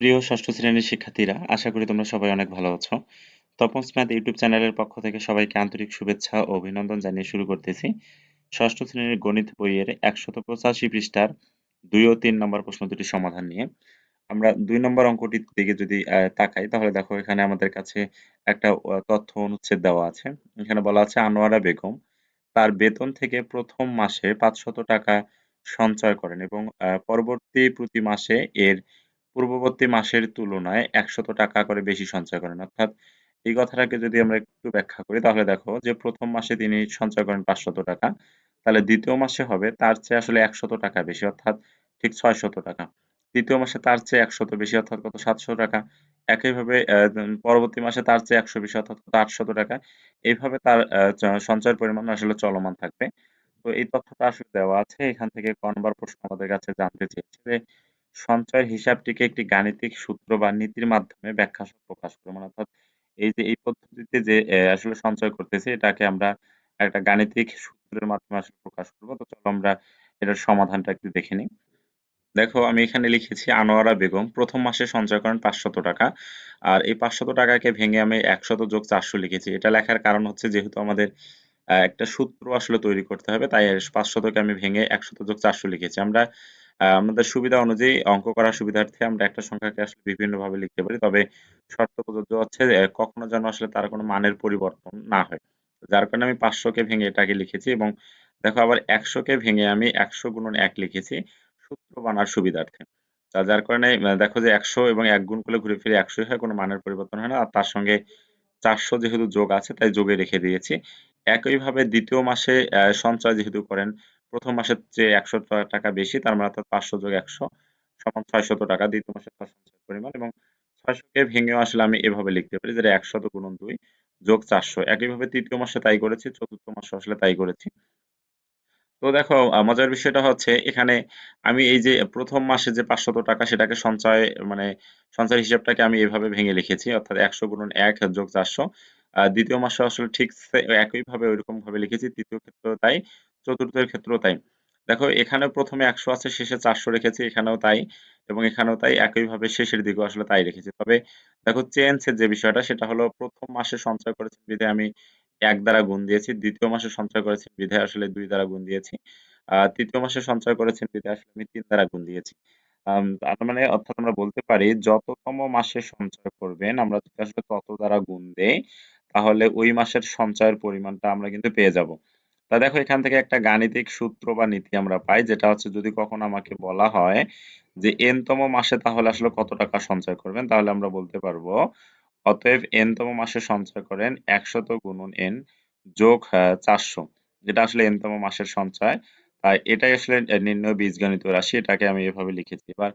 প্রিয় ষষ্ঠ শ্রেণির শিক্ষার্থীরা, আশা করি তোমরা সবাই অনেক ভালো আছো। তপনস ম্যাথ ইউটিউব চ্যানেলের পক্ষ থেকে সবাইকে আন্তরিক শুভেচ্ছা ও অভিনন্দন জানিয়ে শুরু করতেছি। ষষ্ঠ শ্রেণির গণিত বইয়ের ১৮৫ পৃষ্ঠার ২ ও ৩ নম্বর প্রশ্ন দুটির সমাধান নিয়ে। আমরা ২ নম্বর অঙ্কটির দিকে যদি তাকাই তাহলে দেখো এখানে আমাদের কাছে একটা তথ্য অনুচ্ছেদ দেওয়া আছে। এখানে বলা আছে আনোয়ারা বেগম তার বেতন থেকে প্রথম মাসে ৫০০ টাকা সঞ্চয় করেন এবং পরবর্তী প্রতি মাসে এর পূর্ববর্তী মাসের তুলনায় ১০০ টাকা করে বেশি সঞ্চয় করেন। অর্থাৎ এই কথাটাকে যদি আমরা একটু ব্যাখ্যা করি, তাহলে দেখো যে ১ম মাসে তিনি সঞ্চয় করেন ৫০০ টাকা। তাহলে ২য় মাসে হবে তার চেয়ে আসলে ১০০ টাকা বেশি, অর্থাৎ ঠিক ৬০০ টাকা। ৩য় মাসে তার চেয়ে ১০০ বেশি, অর্থাৎ কত ৭০০ টাকা। একইভাবে পরবর্তী মাসে তার চেয়ে ১০০ বেশি, অর্থাৎ কত ৮০০ টাকা। এইভাবে তার সঞ্চয়ের পরিমাণ আসলে চলমান থাকবে। তো এই তথ্যটা আসলে দেওয়া আছে। এখান থেকে ক নম্বর প্রশ্ন আমাদের কাছে জানতে চেয়েছে যে সঞ্চয়ের হিসাবটিকে একটি গাণিতিক সূত্র বা নীতির মাধ্যমে ব্যাখ্যা প্রকাশ করো। মানে অর্থাৎ এই যে, এই পদ্ধতিতে যে আসলে সঞ্চয় করতেছি, এটাকে আমরা একটা গাণিতিক সূত্রের মাধ্যমে আসলে প্রকাশ করব। তো চলো আমরা এটার সমাধানটা একটু দেখে নিই। দেখো, আমি এখানে লিখেছি, আনোয়ারা বেগম, প্রথম মাসে সঞ্চয় করেন ৫০০ টাকা। আর এই ৫০০ টাকাকে ভেঙে আমি একশত যোগ ৪০০ লিখেছি। এটা লেখার কারণ হচ্ছে যেহেতু আমাদের একটা সূত্র আসলে তৈরি করতে হবে, তাই পাঁচশতকে আমি ভেঙে একশত যোগ ৪০০ লিখেছি। আমরা আমাদের সুবিধা অনুযায়ী অঙ্ক করার সুবিধার্থে আমরা একটা সংখ্যাকে আসলে বিভিন্নভাবে লিখতে পারি। তবে শর্ত প্রযোজ্য হচ্ছে কখনো যেন আসলে তার কোনো মানের পরিবর্তন না হয়। যার কারণে আমি ৫০০ কে ভেঙে এটাকে লিখেছি এবং দেখো আবার ১০০ কে ভেঙে আমি ১০০ গুণন ১ লিখেছি সূত্র বানার সুবিধার্থে। তা যার কারণে দেখো যে ১০০ এবং এক গুণ করলে ঘুরে ফিরে ১০০ ই হয়, কোনো মানের পরিবর্তন হয় না। আর তার সঙ্গে ৪০০ যেহেতু যোগ আছে, তাই যোগে রেখে দিয়েছি। একইভাবে দ্বিতীয় মাসে সঞ্চয় যেহেতু করেন ১ম মাসের চেয়ে ১০০ টা টাকা বেশি তার মানে অর্থাৎ ৫০০ যোগ ১০০ সমান ৬০০ টাকা ২য় মাসে তার পরিমাণ এবং ৬০০ কে ভেঙেও আসলে আমি এভাবে লিখতে পারি যেটা ১০০ গুণন ২ যোগ ৪০০ একইভাবে ৩য় মাসে তাই করেছি, ৪র্থ মাসে আসলে তাই করেছি। তো দেখো মজার বিষয়টা হচ্ছে এখানে আমি এই যে প্রথম মাসে যে ৫০০ টাকা সেটাকে সঞ্চয় মানে সঞ্চয় হিসাবটাকে আমি এভাবে ভেঙে লিখেছি। অর্থাৎ ১০০ গুণন এক যোগ ৪০০ আ ২য় মাসে আসলে ঠিক সে ওইরকম ভাবে লিখেছি। তৃতীয় ক্ষেত্রেও তাই, ৪র্থ এর ক্ষেত্রেও তাই। দেখো এখানে ১ম এ ১০০ আছে, শেষে ৪০০ রেখেছি, এখানেও তাই, এবং এখানেও তাই একইভাবে শেষের দিকেও আসলে তাই রেখেছি। তবে দেখো চেঞ্জ এর যে বিষয়টা, সেটা হলো ১ম মাসে সঞ্চয় করেছি বিধায় আমি ১ দ্বারা গুণ দিয়েছি। ২য় মাসে সঞ্চয় করেছেন বিধায় আসলে ২ দ্বারা গুণ দিয়েছি। আ ৩য় মাসে সঞ্চয় করেছেন বিধায় আসলে আমি তিন দ্বারা গুণ দিয়েছি। তার মানে অর্থাৎ আমরা বলতে পারি, যততম মাসে সঞ্চয় করবেন, আমরা যদি আসলে তত দ্বারা গুণ দেই, তাহলে ওই মাসের সঞ্চয়ের পরিমাণটা আমরা কিন্তু পেয়ে যাব। তা দেখো, এখান থেকে একটা গাণিতিক সূত্র বা নীতি আমরা পাই, যেটা হচ্ছে যদি কখনো আমাকে বলা হয় যে n তম মাসে তাহলে আসলে কত টাকা সঞ্চয় করবেন, তাহলে আমরা বলতে পারব, অতএব n তম মাসে সঞ্চয় করেন ১০০ গুণন এন যোগ ৪০০ যেটা আসলে n তম মাসের সঞ্চয়। তাই এটাই আসলে নির্ণয় বীজগণিত রাশি, এটাকে আমি এভাবে লিখেছি। এবার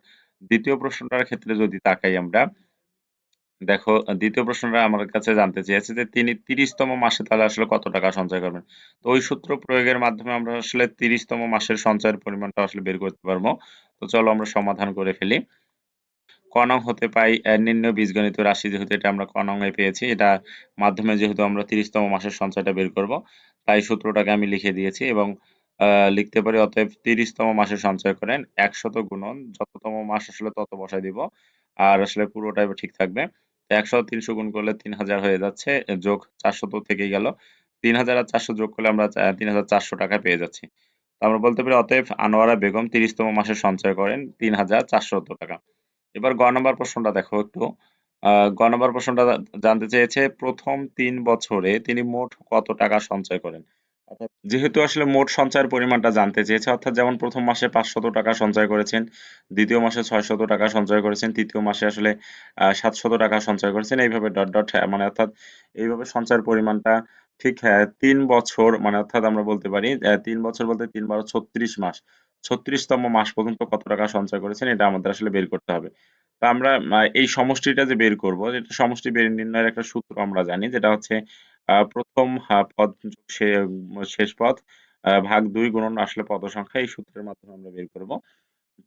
দ্বিতীয় প্রশ্নটার ক্ষেত্রে যদি তাকাই আমরা দেখো, দ্বিতীয় ২য় প্রশ্নটা আমার কাছে জানতে চেয়েছে যে তিনি তিরিশতম মাসে তাহলে আসলে কত টাকা সঞ্চয় করবেন? তো ওই সূত্র প্রয়োগের মাধ্যমে আমরা আসলে তিরিশতম মাসের সঞ্চয়ের পরিমাণটা আসলে বের করতে পারব। তো চলো আমরা সমাধান করে ফেলি। কনং হতে পাই নিম্ন বীজগণিত রাশি যেহেতু এটা আমরা কনং এ পেয়েছি। এটা মাধ্যমে যেহেতু আমরা তিরিশতম মাসের সঞ্চয়টা বের করব। তাই সূত্রটাকে আমি লিখে দিয়েছি এবং লিখতে পারি, অতএব ৩০ তম মাসে সঞ্চয় করেন একশত গুণন, যততম মাস আসলে তত বসায় দিব। আর আসলে পুরোটাই ঠিক থাকবে। ১০০ ৩০০ গুণ করলে ৩০০০ হয়ে যাচ্ছে, যোগ ৪০০ তো থেকেই গেল। ৩০০০ আর ৪০০ যোগ করলে আমরা তিন হাজার চারশো টাকা পেয়ে যাচ্ছি। আমরা বলতে পারি, অতএব আনোয়ারা বেগম তিরিশতম মাসে সঞ্চয় করেন ৩৪৭০ টাকা। এবার গ নম্বর প্রশ্নটা দেখো একটু। গ নম্বর প্রশ্নটা জানতে চেয়েছে ১ম ৩ বছরে তিনি মোট কত টাকা সঞ্চয় করেন? যেহেতু আসলে মোট সঞ্চয়ের পরিমাণটা জানতে চেয়েছে অর্থাৎ যেমন ১ম মাসে ৫০০ টাকা সঞ্চয় করেছেন, ২য় মাসে ৬০০ টাকা সঞ্চয় করেছেন, ৩য় মাসে আসলে ৭০০ টাকা সঞ্চয় করেছেন। এইভাবে ডট, ডট হ্যাঁ, মানে অর্থাৎ এইভাবে সঞ্চয়ের পরিমাণটা ঠিক হ্যাঁ ৩ বছর মানে অর্থাৎ আমরা বলতে পারি তিন বছর বলতে তিন বারো ৩৬ মাস। ছত্রিশতম মাস পর্যন্ত কত টাকা সঞ্চয় করেছেন এটা আমাদের আসলে বের করতে হবে। তা আমরা এই সমষ্টিটা যে বের করব এটা সমষ্টি বের নির্ণয়ের একটা সূত্র আমরা জানি যেটা হচ্ছে আ ১ম হা পদ শেষ পদ ভাগ দুই গুণন আসলে পদ সংখ্যা এই সূত্রের মাধ্যমে আমরা বের করব।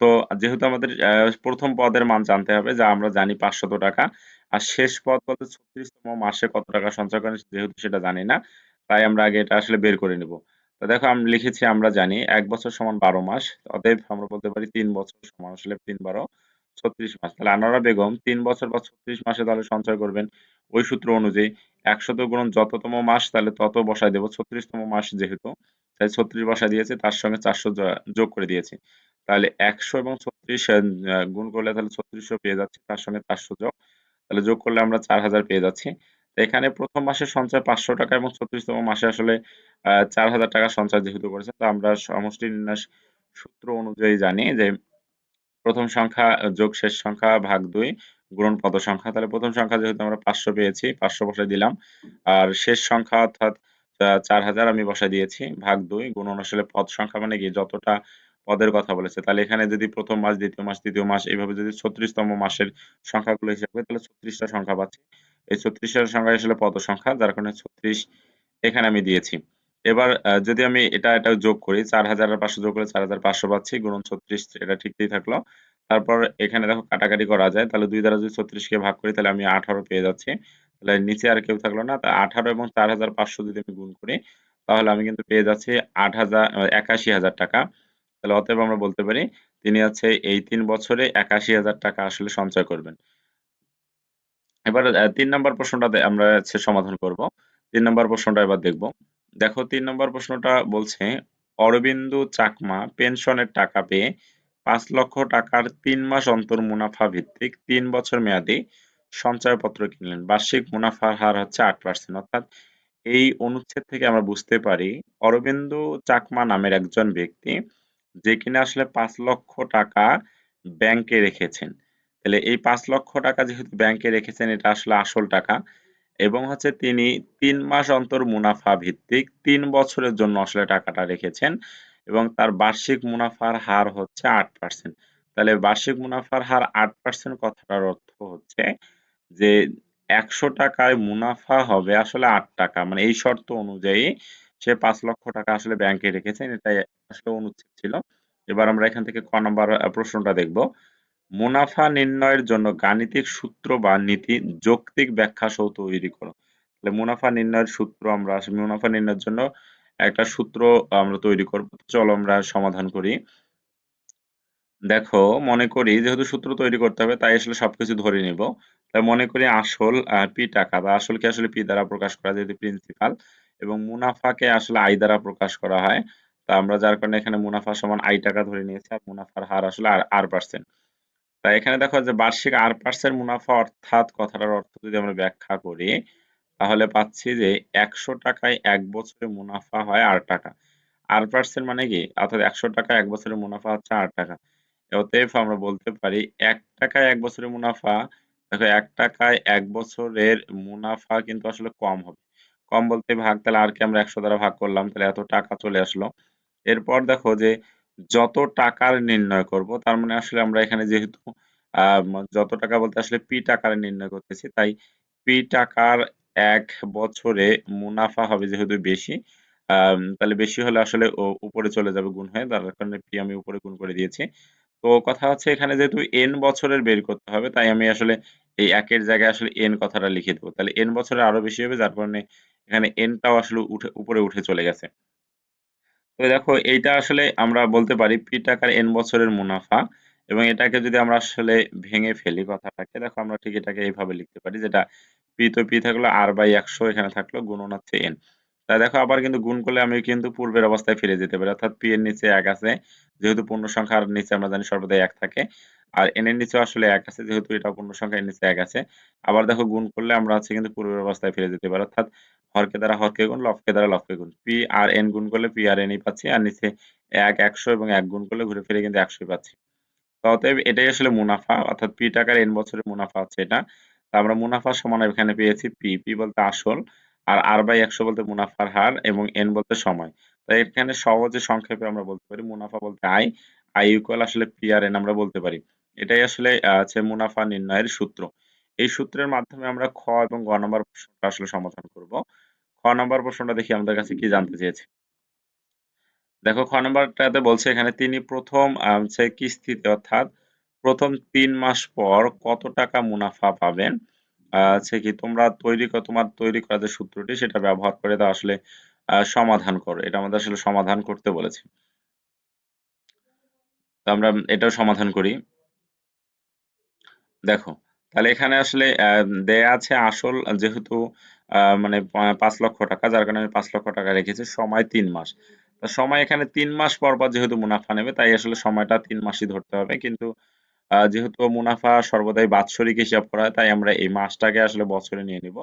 তো যেহেতু আমাদের ১ম পদের মান জানতে হবে, যা আমরা জানি ৫০০ টাকা। আর শেষ পদ বলতে ৩৬ তম মাসে কত টাকা সঞ্চয় করেন যেহেতু সেটা জানি না। তাই আমরা আগে এটা আসলে বের করে নিব। তো দেখো, আমি লিখেছি আমরা জানি এক বছর সমান ১২ মাস। অতএব আমরা বলতে পারি তিন বছর সমান আসলে ৩ ১২ ছত্রিশ মাস তাহলে আনোয়ারা বেগম তিন বছর বা ছত্রিশ মাসে তাহলে সঞ্চয় করবেন ওই সূত্র অনুযায়ী একশত গুণন যততম মাস, তাহলে তত বসায় দেবো। ছত্রিশতম মাস যেহেতু, তাই ছত্রিশ বসা দিয়েছে, তার সঙ্গে চারশো যোগ করে দিয়েছি। তাহলে একশো এবং ছত্রিশ গুণ করলে তাহলে ছত্রিশশো পেয়ে যাচ্ছি, তার সঙ্গে চারশো যোগ। তাহলে যোগ করলে আমরা চার হাজার পেয়ে যাচ্ছি। এখানে প্রথম মাসের সঞ্চয় পাঁচশো টাকা এবং ছত্রিশতম মাসে আসলে চার হাজার টাকা সঞ্চয় যেহেতু করেছে, তো আমরা সমষ্টি নির্ণয় সূত্র অনুযায়ী জানি যে প্রথম সংখ্যা যোগ শেষ সংখ্যা ভাগ দুই গুণন পদ সংখ্যা। তাহলে প্রথম সংখ্যা যেহেতু আমরা পাঁচশো পেয়েছি, পাঁচশো বসাই দিলাম। আর শেষ সংখ্যা অর্থাৎ চার হাজার আমি বসাই দিয়েছি, ভাগ দুই গুণন আসলে পদ সংখ্যা মানে কি? যতটা পদের কথা বলেছে। তাহলে এখানে যদি প্রথম মাস, দ্বিতীয় মাস, তৃতীয় মাস এইভাবে যদি ছত্রিশতম মাসের সংখ্যাগুলো হিসাব তাহলে ছত্রিশটা সংখ্যা পাচ্ছি। এই ছত্রিশটা সংখ্যা আসলে পদ সংখ্যা, যার কারণে ছত্রিশ এখানে আমি দিয়েছি। এবার যদি আমি এটা এটা যোগ করি, চার হাজার পাঁচশো যোগ করে চার হাজার পাঁচশো পাচ্ছি, গুণন ছত্রিশ, এটা ঠিকই থাকল। তারপর এখানে দেখো কাটাকাটি করা যায়, তাহলে দুই দ্বারা যদি ছত্রিশকে ভাগ করি, তাহলে আমি আঠারো পেয়ে যাচ্ছি। তাহলে নিচে আর কেউ থাকল না, তা আঠারো এবং চার হাজার পাঁচশো যদি আমি গুণ করি, তাহলে আমি কিন্তু পেয়ে যাচ্ছি আট হাজার, একাশি হাজার টাকা। তাহলে অতএব আমরা বলতে পারি, তিনি হচ্ছে এই তিন বছরে একাশি হাজার টাকা আসলে সঞ্চয় করবেন। এবার তিন নম্বর প্রশ্নটা আমরা হচ্ছে সমাধান করব। তিন নম্বর প্রশ্নটা এবার দেখব। দেখো, তিন নম্বর প্রশ্নটা বলছে, অরবিন্দু চাকমা পেনশনের টাকা পেয়ে পাঁচ লক্ষ টাকার তিন মাস অন্তর মুনাফা ভিত্তিক তিন বছর মেয়াদি সঞ্চয়পত্র কিনলেন। বার্ষিক মুনাফার হার হচ্ছে আট পার্সেন্ট অর্থাৎ এই অনুচ্ছেদ থেকে আমরা বুঝতে পারি, অরবিন্দু চাকমা নামের একজন ব্যক্তি যে কিনা আসলে পাঁচ লক্ষ টাকা ব্যাংকে রেখেছেন। তাহলে এই পাঁচ লক্ষ টাকা যেহেতু ব্যাংকে রেখেছেন, এটা আসলে আসল টাকা। এবং হচ্ছে তিনি তিন মাস অন্তর মুনাফা ভিত্তিক তিন বছরের জন্য আসলে টাকাটা রেখেছেন এবং তার বার্ষিক মুনাফার হার হচ্ছে আট পার্সেন্ট তাহলে বার্ষিক মুনাফার হার আট পার্সেন্ট কথাটার অর্থ হচ্ছে যে একশো টাকায় মুনাফা হবে আসলে আট টাকা। মানে এই শর্ত অনুযায়ী সে পাঁচ লক্ষ টাকা আসলে ব্যাংকে রেখেছেন, এটাই আসলে অনুচ্ছেদ ছিল। এবার আমরা এখান থেকে ক নম্বর প্রশ্নটা দেখব। মুনাফা নির্ণয়ের জন্য গাণিতিক সূত্র বা নীতি যৌক্তিক ব্যাখ্যা সহ তৈরি করো। তাহলে মুনাফা নির্ণয়ের সূত্র আমরা মুনাফা নির্ণয়ের জন্য একটা সূত্র আমরা তৈরি করব। চলো আমরা সমাধান করি। দেখো, মনে করি যেহেতু সূত্র তৈরি করতে হবে, তাই আসলে সবকিছু ধরে নিব। তাই মনে করি আসল পি টাকা বা আসলকে আসলে পি দ্বারা প্রকাশ করা যেহেতু প্রিন্সিপাল এবং মুনাফাকে আসলে আই দ্বারা প্রকাশ করা হয়। তা আমরা যার কারণে এখানে মুনাফা সমান আই টাকা ধরে নিয়েছি, আর মুনাফার হার আসলে আর আর পার্সেন্ট তাই এখানে দেখো যে বার্ষিক আর পার্সেন্ট মুনাফা অর্থাৎ কথাটার অর্থ যদি আমরা ব্যাখ্যা করি, তাহলে পাচ্ছি যে একশো টাকায় এক বছরে মুনাফা হয় আট টাকা। আর পার্সেন্ট মানে কি? অর্থাৎ একশো টাকা এক বছরের মুনাফা হচ্ছে আট টাকা। অতএব আমরা বলতে পারি এক টাকায় এক বছরের মুনাফা, দেখো এক টাকায় এক বছরের মুনাফা কিন্তু আসলে কম হবে। কম বলতে ভাগ, তাহলে আর কি আমরা একশো দ্বারা ভাগ করলাম, তাহলে এত টাকা চলে আসলো। এরপর দেখো যে যত টাকার নির্ণয় করব, তার মানে আসলে আমরা এখানে যেহেতু যত টাকা বলতে আসলে পি টাকার নির্ণয় করতেছি, তাই পি টাকার এক বছরে মুনাফা হবে যেহেতু বেশি তাহলে বেশি হলে আসলে উপরে চলে যাবে গুণ হয়ে তার কারণে পি আমি উপরে গুণ করে দিয়েছি। তো কথা হচ্ছে এখানে যেহেতু এন বছরের বের করতে হবে, তাই আমি আসলে এই একের জায়গায় আসলে এন কথাটা লিখে দেবো। তাহলে এন বছরে আরও বেশি হবে, যার কারণে এখানে এনটাও আসলে উঠে, উপরে উঠে চলে গেছে। তো দেখো, এইটা আসলে আমরা বলতে পারি পি টাকার এন বছরের মুনাফা এবং এটাকে যদি আমরা আসলে ভেঙে ফেলি কথাটাকে, দেখো আমরা ঠিক এটাকে এইভাবে লিখতে পারি যেটা পি তো পি থাকল আর বাই একশো, এখানে থাকল গুণন হচ্ছে এন তা দেখো, আবার কিন্তু গুণ করলে আমি কিন্তু পূর্বের অবস্থায় ফিরে যেতে পারি, অর্থাৎ পি এর নিচে এক আছে, যেহেতু পূর্ণ সংখ্যার নিচে আমরা জানি সর্বদাই এক থাকে। আর এন এর নিচেও আসলে এক আছে, যেহেতু এটা পূর্ণ সংখ্যার নিচে এক আছে। আবার দেখো গুণ করলে আমরা হচ্ছে কিন্তু পূর্বের অবস্থায় ফিরে যেতে পারি। অর্থাৎ হরকে দ্বারা হরকে গুণ লবকে দ্বারা লবকে গুণ। পি আর এন গুণ করলে পি আর এনই পাচ্ছি, আর নিচে এক, একশো এবং এক গুণ করলে ঘুরে ফিরে কিন্তু একশোই পাচ্ছি। অতএব এটাই আসলে মুনাফা, অর্থাৎ পি টাকার এন বছরের মুনাফা হচ্ছে এটা। আমরা মুনাফা সমান এখানে পেয়েছি পি পি বলতে আসল, আর আর বাই একশো বলতে মুনাফার হার এবং এন বলতে সময়। তাই এখানে সহজে সংক্ষেপে আমরা বলতে পারি, মুনাফা বলতে আই আই ইকুয়াল আসলে পি আর এন আমরা বলতে পারি। এটাই আসলে আছে মুনাফা নির্ণয়ের সূত্র। এই সূত্রের মাধ্যমে আমরা খ এবং গ নম্বর প্রশ্নটা আসলে সমাধান করব। খ নম্বর প্রশ্নটা দেখি আমাদের কাছে কি জানতে চেয়েছে। দেখো, খ নম্বরটাতে বলছে এখানে তিনি প্রথম হচ্ছে কিস্তিতে, অর্থাৎ প্রথম তিন মাস পর কত টাকা মুনাফা পাবেন? আছে কি তোমরা তৈরি তোমার তৈরি করা যে সূত্রটি সেটা ব্যবহার করে তা আসলে সমাধান করো। এটা আমাদের আসলে সমাধান করতে বলেছে। আমরা এটাও সমাধান করি। দেখো, তাহলে এখানে আসলে দেয়া আছে আসল যেহেতু মানে পাঁচ লক্ষ টাকা, যার কারণে আমি পাঁচ লক্ষ টাকা রেখেছি, সময় তিন মাস। তা সময় এখানে তিন মাস পর পর যেহেতু মুনাফা নেবে, তাই আসলে সময়টা তিন মাসই ধরতে হবে। কিন্তু যেহেতু মুনাফা সর্বদাই বাৎসরিক হিসাব করা হয়, তাই আমরা এই মাসটাকে আসলে বছরে নিয়ে নিব।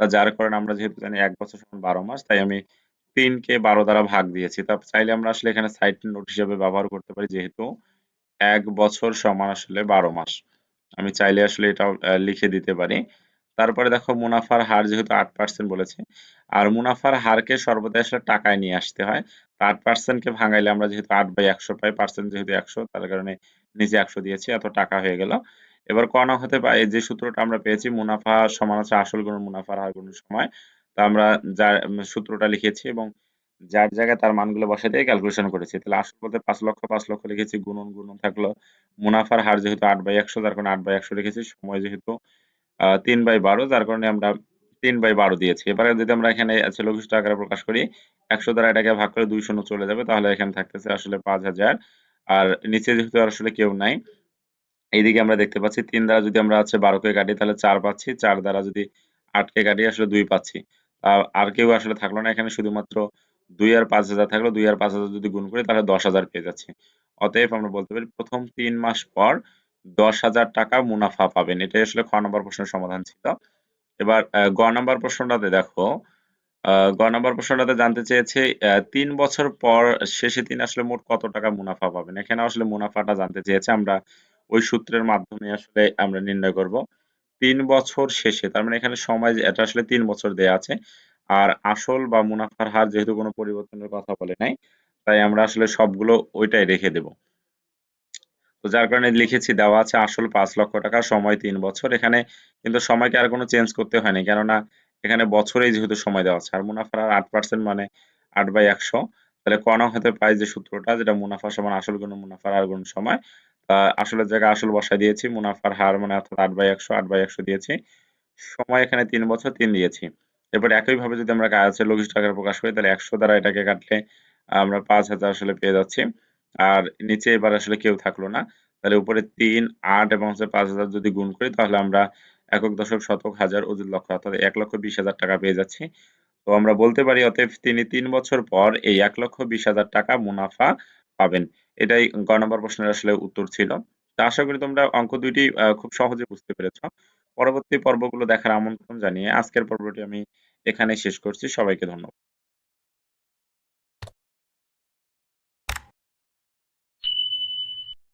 তা যার কারণে আমরা যেহেতু জানি এক বছর সমান বারো মাস, তাই আমি তিনকে বারো দ্বারা ভাগ দিয়েছি। তা চাইলে আমরা আসলে এখানে সাইড নোট হিসেবে ব্যবহার করতে পারি, যেহেতু এক বছর সমান আসলে বারো মাস। আমি চাইলে আসলে এটাও লিখে দিতে পারি। তারপরে দেখো মুনাফার হার যেহেতু আট পার্সেন্ট বলেছে আর মুনাফার হারকে সর্বদা আসলে টাকায় নিয়ে আসতে হয়। তো আট পার্সেন্টকে ভাঙাইলে আমরা যেহেতু আট বাই একশো পাই পার্সেন্ট যেহেতু একশো তার কারণে নিচে একশো দিয়েছি এত টাকা হয়ে গেল। এবার কণা হতে পারে যে সূত্রটা আমরা পেয়েছি মুনাফা সমান আছে আসল গুণ মুনাফার হার গুণ সময়। তা আমরা উম, সূত্রটা লিখেছি এবং যার জায়গায় তার মানগুলো বসাই দিয়ে ক্যালকুলেশন করেছি। তাহলে আসল বলতে পাঁচ লক্ষ পাঁচ লক্ষ লিখেছি, গুণন গুণন থাকল। মুনাফার হার যেহেতু আট বাই একশো, যার কারণে আট বাই একশো লিখেছি, সময় যেহেতু তিন বাই বারো, যার কারণে আমরা তিন বাই বারো দিয়েছি। এবারে যদি আমরা এখানে লঘিষ্ঠ আকারে প্রকাশ করি, একশো দ্বারা এটাকে ভাগ করে দুই শূন্য চলে যাবে, তাহলে এখানে থাকতেছে আসলে পাঁচ হাজার। আর নিচে যেহেতু আসলে কেউ নাই, এইদিকে আমরা দেখতে পাচ্ছি, তিন দ্বারা যদি আমরা আছে বারোকে কাটি, তাহলে চার পাচ্ছি। চার দ্বারা যদি আটকে কাটি, আসলে দুই পাচ্ছি। আর কেউ আসলে থাকল না এখানে, শুধুমাত্র দুই আর পাঁচ হাজার থাকলে দুই আর পাঁচ হাজার যদি গুণ করি, তাহলে দশ হাজার পেয়ে যাচ্ছি। অতএব আমরা বলতে পারি, প্রথম তিন মাস পর দশ হাজার টাকা মুনাফা পাবেন। এটাই আসলে খ নম্বর প্রশ্নের সমাধান ছিল। এবার গ নম্বর প্রশ্নটাতে দেখো। গ নম্বর প্রশ্নটাতে জানতে চেয়েছে তিন বছর পর শেষে তিনি আসলে মোট কত টাকা মুনাফা পাবেন? এখানে আসলে মুনাফাটা জানতে চেয়েছে, আমরা ওই সূত্রের মাধ্যমে আসলে আমরা নির্ণয় করব। তিন বছর শেষে, তার মানে এখানে সময় এটা আসলে তিন বছর দেয়া আছে। আর আসল বা মুনাফার হার যেহেতু কোনো পরিবর্তনের কথা বলে নাই, তাই আমরা আসলে সবগুলো ওইটাই রেখে দেব। তো যার কারণে লিখেছি, দেওয়া আছে আসল পাঁচ লক্ষ টাকা, সময় তিন বছর। এখানে কিন্তু সময়কে আর কোনো চেঞ্জ করতে হয়নি, কেননা এখানে বছরেই যেহেতু সময় দেওয়া আছে। আর মুনাফার আট পার্সেন্ট মানে আট বাই একশো। তাহলে কণা হতে পাই যে সূত্রটা, যেটা মুনাফা সমান আসল গুণ মুনাফার হার গুণ সময়। তা আসলের জায়গায় আসল বসাই দিয়েছি, মুনাফার হার মানে অর্থাৎ আট বাই একশো, আট বাই একশো দিয়েছি। সময় এখানে তিন বছর, তিন দিয়েছি। এবার একইভাবে যদি আমরা কাছে লঘিষ্ঠ আকারে প্রকাশ করি, তাহলে একশো দ্বারা এটাকে কাটলে আমরা পাঁচ হাজার আসলে পেয়ে যাচ্ছি। আর নিচে এবার আসলে কেউ থাকল না। তাহলে উপরে তিন, আট এবং হচ্ছে পাঁচ হাজার যদি গুণ করি, তাহলে আমরা একক দশক শতক হাজার অযুত লক্ষ, অর্থাৎ এক লক্ষ বিশ হাজার টাকা পেয়ে যাচ্ছি। তো আমরা বলতে পারি, অতএব তিনি তিন বছর পর এই এক লক্ষ বিশ হাজার টাকা মুনাফা পাবেন। এটাই গ নম্বর প্রশ্নের আসলে উত্তর ছিল। তা আশা করি তোমরা অঙ্ক দুইটি খুব সহজে বুঝতে পেরেছ। পরবর্তী পর্বগুলো দেখার আমন্ত্রণ জানিয়ে আজকের পর্বটি আমি এখানে শেষ করছি। সবাইকে ধন্যবাদ।